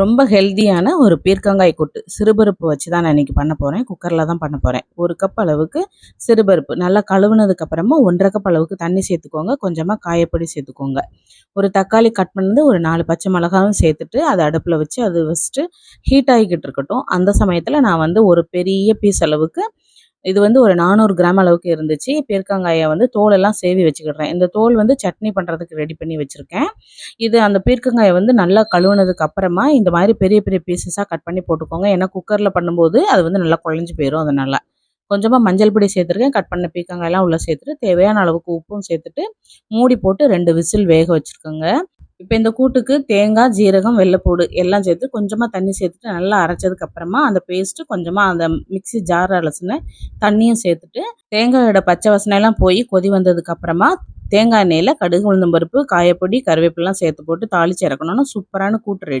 ரொம்ப ஹெல்தியான ஒரு பீர்க்கங்காய் கூட்டு. சிறுபருப்பு வச்சு தான் நான் இன்றைக்கி பண்ண போகிறேன் குக்கரில் தான் பண்ண போகிறேன் ஒரு கப் அளவுக்கு சிறுபருப்பு. நல்லா கழுவுனதுக்கப்புறமா ஒன்றரை கப் அளவுக்கு தண்ணி சேர்த்துக்கோங்க. கொஞ்சமாக காயப்பொடி சேர்த்துக்கோங்க. ஒரு தக்காளி கட் பண்ணது ஒரு நாலு பச்சை மிளகாவும் சேர்த்துட்டு அதை அடுப்பில் வச்சு அது வச்சுட்டு ஹீட் ஆகிக்கிட்டு இருக்கட்டும். அந்த சமயத்தில் நான் வந்து ஒரு பெரிய பீஸ் அளவுக்கு இது வந்து ஒரு நானூறு கிராம் அளவுக்கு இருந்துச்சு. பீர்க்கங்காயை வந்து தோலெல்லாம் சேவி வச்சுக்கிடுறேன். இந்த தோல் வந்து சட்னி பண்ணுறதுக்கு ரெடி பண்ணி வச்சுருக்கேன். இது அந்த பீர்க்கங்காயை வந்து நல்லா கழுவுனதுக்கு அப்புறமா இந்த மாதிரி பெரிய பெரிய பீசஸாக கட் பண்ணி போட்டுக்கோங்க. ஏன்னா குக்கரில் பண்ணும்போது அது வந்து நல்லா குழஞ்சி போயிடும் அதனால். கொஞ்சமாக மஞ்சள் பொடி சேர்த்துருக்கேன். கட் பண்ண பீர்க்கங்காயெல்லாம் உள்ளே சேர்த்துட்டு தேவையான அளவுக்கு உப்பும் சேர்த்துட்டு மூடி போட்டு ரெண்டு விசில் வேக வச்சுருக்கோங்க. இப்போ இந்த கூட்டுக்கு தேங்காய் ஜீரகம் வெள்ளைப்பூடு எல்லாம் சேர்த்து கொஞ்சமாக தண்ணி சேர்த்துட்டு நல்லா அரைச்சதுக்கு அப்புறமா அந்த பேஸ்ட்டு கொஞ்சமாக அந்த மிக்ஸி ஜார் அலசின தண்ணியும் சேர்த்துட்டு தேங்காயோட பச்சை வசனையெல்லாம் போய் கொதி வந்ததுக்கு அப்புறமா தேங்காய் எண்ணெயில் கடுகு உளுந்தம்பருப்பு காயப்பொடி கருவேப்பிலாம் சேர்த்து போட்டு தாளிச்சு இறக்கணும்னா சூப்பரான கூட்டு ரெடி